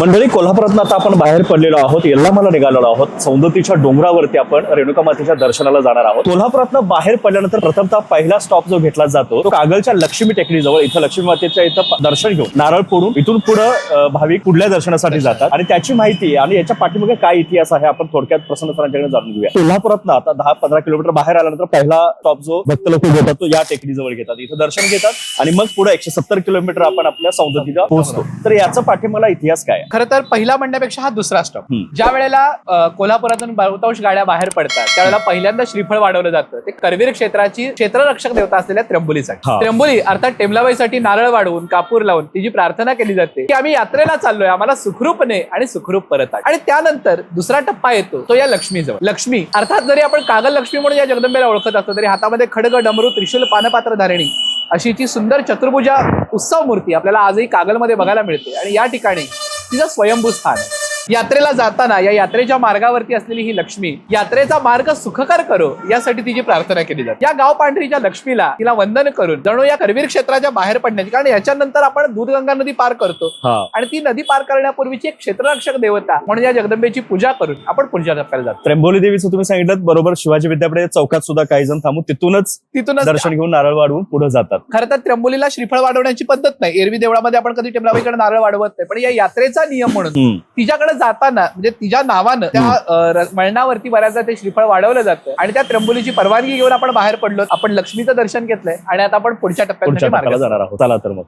मंडळी कोल्हापुरातनं आता आपण बाहेर पडलेलो आहोत. यल्लामाला निघालेलो आहोत. सौंदतीच्या डोंगरावरती आपण रेणुका मातेच्या दर्शनाला जाणार आहोत. कोल्हापुरातनं बाहेर पडल्यानंतर प्रथमतः पहिला स्टॉप जो घेतला जातो तो कागलच्या लक्ष्मी टेकडीजवळ इथं लक्ष्मी मातेच्या इथं दर्शन घेऊन नारळ फोडून इथून पुढे भाविक पुढल्या दर्शनासाठी जातात? आणि त्याची माहिती आणि याच्या पाठीमागे काय इतिहास आहे आपण थोडक्यात प्रसन्न सरांच्याकडे जाणून घेऊया. कोल्हापुरातनं आता दहा पंधरा किलोमीटर बाहेर आल्यानंतर पहिला स्टॉप जो भक्त लोक घेतात तो या टेकडीजवळ घेतात. इथं दर्शन घेतात आणि मग पुढे एकशे सत्तर किलोमीटर आपण आपल्या सौंदतीला पोहोचतो. तर याचा पाठीमाला इतिहास काय खरं तर पहिला म्हणण्यापेक्षा हा दुसरा स्टॉप. ज्या वेळेला कोल्हापुरातून बहुतांश गाड्या बाहेर पडतात त्यावेळेला पहिल्यांदा श्रीफळ वाढवलं जातं. ते करवीर क्षेत्राची क्षेत्ररक्षक देवता असलेल्या त्र्यंबोलीसाठी. त्र्यंबोली अर्थात टेमलाबाईसाठी नारळ वाढवून कापूर लावून तिची प्रार्थना केली जाते की आम्ही यात्रेला चाललोय आम्हाला सुखरूपने आणि सुखरूप परत आहे आणि त्यानंतर दुसरा टप्पा येतो तो या लक्ष्मीजवळ. लक्ष्मी अर्थात जरी आपण कागल लक्ष्मी म्हणून या जगदंबेला ओळखत असतो तरी हातामध्ये खडग डमरू त्रिशूल पानपात्र धारिणी अशी ती सुंदर चतुर्भुजा उत्सव मूर्ती आपल्याला आजही कागलमध्ये बघायला मिळते. आणि या ठिकाणी तिचं स्वयंभू स्थान आहे. यात्रेला जाताना या यात्रेच्या मार्गावरती असलेली ही लक्ष्मी यात्रेचा मार्ग सुखकर करो यासाठी तिची प्रार्थना केली जाते. या गाव पांढरीच्या लक्ष्मीला तिला वंदन करून जणू या करवीर क्षेत्राच्या बाहेर पडण्याची कारण याच्यानंतर आपण दूधगंगा नदी पार करतो. हा. आणि ती नदी पार करण्यापूर्वीची एक क्षेत्ररक्षक देवता म्हणून या जगदंबेची पूजा करून आपण पुढच्या टप्प्याला जातो. त्र्यंबोली देवीचं तुम्ही सांगितलं बरोबर शिवाजी विद्यापीठ चौकात सुद्धा काही जण थांबून तिथूनच तिथूनच दर्शन घेऊन नारळ वाढवून पुढे जातात. खरं तर त्र्यंबोलीला श्रीफळ वाढवण्याची पद्धत नाही. एरवी देवळामध्ये आपण कधी टेमलाबाईकडे नारळ वाढवत नाही. पण या यात्रेचा नियम म्हणून. तिच्याकडे जाताना म्हणजे तिच्या नावानं त्या मळणावरती बऱ्याचदा ते श्रीफळ वाढवलं जातं. आणि त्या त्र्यंबोलीची परवानगी घेऊन आपण बाहेर पडलो आपण लक्ष्मीचं दर्शन घेतलंय आणि आता आपण पुढच्या टप्प्यात जाणार आहोत. चला तर मग.